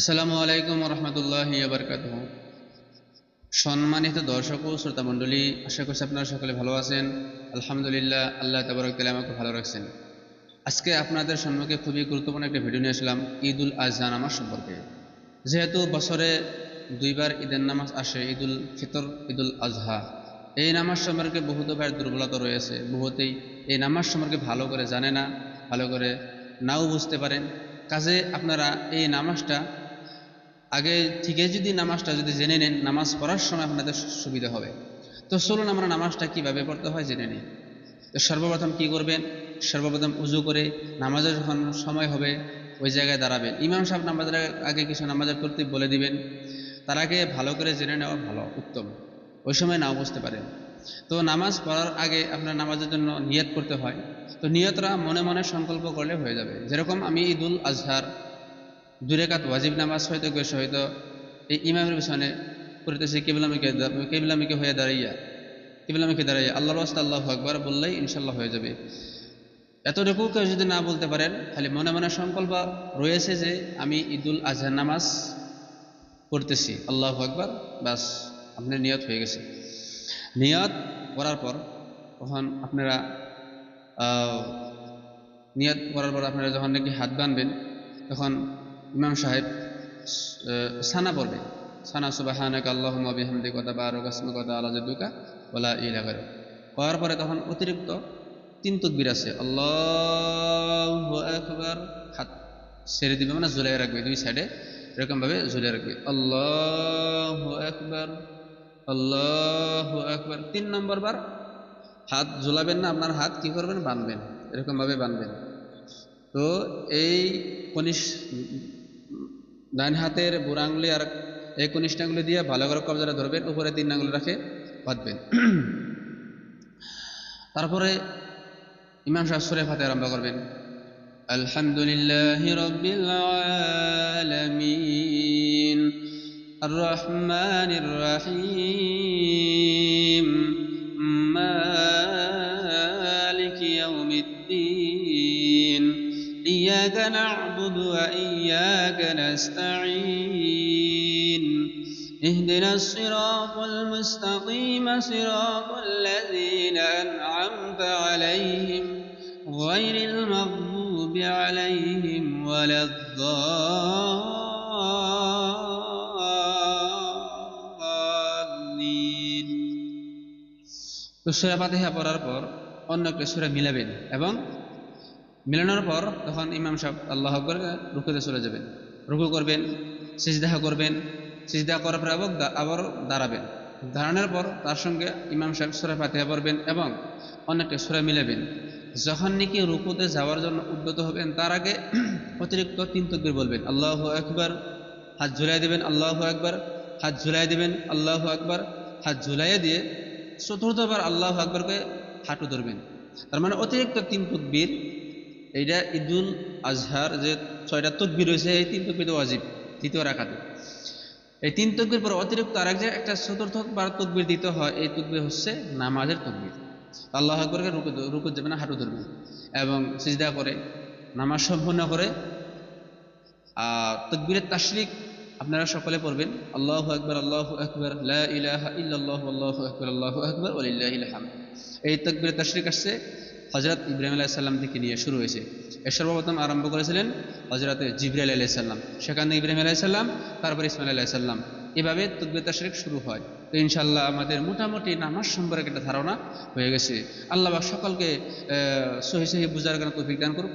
আসসালামু আলাইকুম রহমতুল্লাহ বরকাত সম্মানিত দর্শক ও শ্রোতা মণ্ডলী, আশা করছি আপনারা সকলে ভালো আছেন। আলহামদুলিল্লাহ, আল্লাহ তাবারক তালা আমাকে ভালো রাখছেন। আজকে আপনাদের সম্মুখে খুবই গুরুত্বপূর্ণ একটা ভিডিও নিয়ে আসলাম ঈদ উল আজহা নামাজ সম্পর্কে। যেহেতু বছরে দুইবার ঈদের নামাজ আসে, ঈদুল ফিতর, ঈদুল আজহা। এই নামাজ সম্পর্কে বহুত ভাইয়ের দুর্বলতা রয়েছে, বহুতেই এই নামাজ সম্পর্কে ভালো করে জানে না, ভালো করে নাও বুঝতে পারেন। কাজে আপনারা এই নামাজটা আগে থেকে যদি নামাজটা যদি জেনে নেন, নামাজ পড়ার সময় আপনাদের সুবিধা হবে। তো চলুন আমরা নামাজটা কীভাবে পড়তে হয় জেনে নিই। তো সর্বপ্রথম কি করবেন? সর্বপ্রথম উজু করে নামাজের যখন সময় হবে, ওই জায়গায় দাঁড়াবেন। ইমাম সাহেব নামাজের আগে কিছু নামাজের করতে বলে দিবেন। তার আগে ভালো করে জেনে নেওয়া ভালো, উত্তম। ওই সময় নাও বুঝতে পারেন। তো নামাজ পড়ার আগে আপনার নামাজের জন্য নিয়ত করতে হয়। তো নিয়তরা মনে মনে সংকল্প করলে হয়ে যাবে। যেরকম আমি ঈদুল আজহার দুরেকাত ওয়াজিব নামাজ হয়তো গেছে হয়তো এই ইমামের পিছনে করতেছি কেবলামিকে কেবলামিকে হয়ে দাঁড়াইয়া কেবলামিকে দাঁড়াইয়া আল্লাহ রাস্তা আল্লাহ আকবর বললেই ইনশাল্লাহ হয়ে যাবে। এতটুকু কেউ যদি না বলতে পারেন, খালি মনে মনে সংকল্প রয়েছে যে আমি ঈদুল আজহার নামাজ পড়তেছি, আল্লাহ আকবর বাস আপনার নিয়ত হয়ে গেছে। নিয়ত করার পর তখন আপনারা নিয়ত করার পর আপনারা যখন নাকি হাত বানবেন, তখন ইমাম সাহেব সানা পড়বে সানা, সুবাহানাক আল্লাহ বিহামদি কথা বা আরও কাসমে কথা আল্লাহ দুকা বলা ইলা করে করার পরে তখন অতিরিক্ত তিন তকবির আছে। আল্লাহ একবার হাত ছেড়ে দিবে মানে ঝুলাই রাখবে, দুই সাইডে এরকমভাবে ঝুলে রাখবে। আল্লাহ একবার আল্লাহ একবার তিন নম্বর বার হাত ঝুলাবেন না, আপনার হাত কি করবেন? বানবেন, এরকমভাবে বানবেন। তো এই কনিষ ডান হাতের বুড়া আঙুলি আর একনিষ্ঠ আঙুলি দিয়ে ভালো করে কবজাটা ধরবেন, উপরে তিন আঙুলি রাখে বাঁধবেন। তারপরে ইমাম সাহেব সুরে ফাতে আরম্ভ করবেন। আলহামদুলিল্লাহ রব্বিল আলামিন। আর রহমানির রহিম মালিক ইয়াউমিদ্দিন। ইয়াকা وإياك نستعين اهدنا الصراط المستقيم صراط الذين أنعمت عليهم غير المغضوب عليهم ولا الضالين তো সুরা ফাতিহা পড়ার পর অন্য একটা সুরা মিলাবেন এবং মিলানোর পর তখন ইমাম সাহেব আল্লাহ করে রুকুতে চলে যাবেন। রুকু করবেন, সিজদাহা করবেন, সিজদা করার পর আবার দাঁড়াবেন। দাঁড়ানোর পর তার সঙ্গে ইমাম সাহেব সুরা ফাতিহা পড়বেন এবং অনেকটা সুরা মিলাবেন। যখন নাকি রুকুতে যাওয়ার জন্য উদ্যত হবেন, তার আগে অতিরিক্ত তিন তকবির বলবেন। আল্লাহ একবার হাত ঝুলাই দেবেন, আল্লাহ একবার হাত ঝুলাই দেবেন, আল্লাহ একবার হাত ঝুলাইয়ে দিয়ে চতুর্থবার আল্লাহ আকবরকে হাঁটু ধরবেন। তার মানে অতিরিক্ত তিন তকবির এইটা ঈদুল আজহার যে ছয়টা তকবির রয়েছে, এই তিন তকবির ওয়াজিব, দ্বিতীয় রাখাতে এই তিন তকবির পর অতিরিক্ত আরেক যে একটা চতুর্থ বার তকবির দিতে হয়, এই তকবির হচ্ছে নামাজের তকবির। আল্লাহ আকবরকে রুকু রুকু যাবে না, হাঁটু ধরবেন এবং সিজদা করে, নামাজ সম্পূর্ণ করে, আর তকবিরের তাশরিক আপনারা সকলে পড়বেন। আল্লাহ আকবর আল্লাহ আকবর ইলাহা ইল্লাল্লাহু, আল্লাহু আকবর আল্লাহু আকবর, ওয়ালিল্লাহিল হামদ। এই তকবিরের তাশরিক আসছে হজরত ইব্রাহিম আলাইসাল্লাম থেকে নিয়ে শুরু হয়েছে। এর সর্বপ্রথম আরম্ভ করেছিলেন হজরত জিবরাইল আলাইসাল্লাম সেখানে ইব্রাহিম আলাইসাল্লাম তারপর ইসমাইল আলাইসাল্লাম এভাবে তদ্বেতা তাশরিক শুরু হয়। তো ইনশাল্লাহ আমাদের মোটামুটি নামাজ সম্পর্কে একটা ধারণা হয়ে গেছে। আল্লাহ সকলকে সহি সহি বুঝার কারণে তৌফিক দান করুক